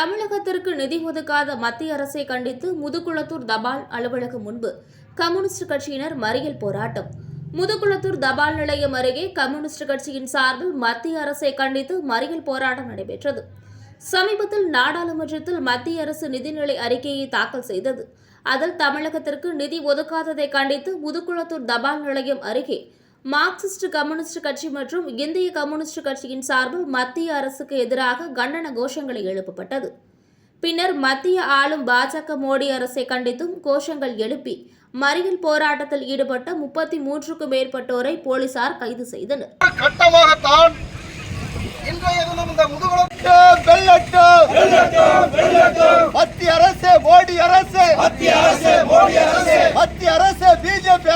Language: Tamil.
தமிழகத்திற்கு நிதி ஒதுக்காத மத்திய அரசை கண்டித்து முதுகுளத்தூர் தபால் அலுவலகம் முன்பு கம்யூனிஸ்ட் கட்சியினர் மறியல் போராட்டம். முதுகுளத்தூர் தபால் நிலையம் அருகே கம்யூனிஸ்ட் கட்சியின் சார்பில் மத்திய அரசை கண்டித்து மறியல் போராட்டம் நடைபெற்றது. சமீபத்தில் நாடாளுமன்றத்தில் மத்திய அரசு நிதிநிலை அறிக்கையை தாக்கல் செய்தது. அதில் தமிழகத்திற்கு நிதி ஒதுக்காததை கண்டித்து முதுகுளத்தூர் தபால் நிலையம் அருகே மார்க்சிஸ்ட் கம்யூனிஸ்ட் கட்சி மற்றும் இந்திய கம்யூனிஸ்ட் கட்சியின் சார்பில் மத்திய அரசுக்கு எதிராக கண்டன கோஷங்களை எழுப்பப்பட்டது. பின்னர் மத்திய ஆளும் பாஜக மோடி அரசை கண்டித்தும் கோஷங்கள் எழுப்பி மறியல் போராட்டத்தில் ஈடுபட்ட முப்பத்தி மூன்றுக்கும் மேற்பட்டோரை போலீசார் கைது செய்தனர். மத்திய அரசு மோடி அரசு. மத்திய அரசு மோடி அரசு. மத்திய அரசு பிஜேபி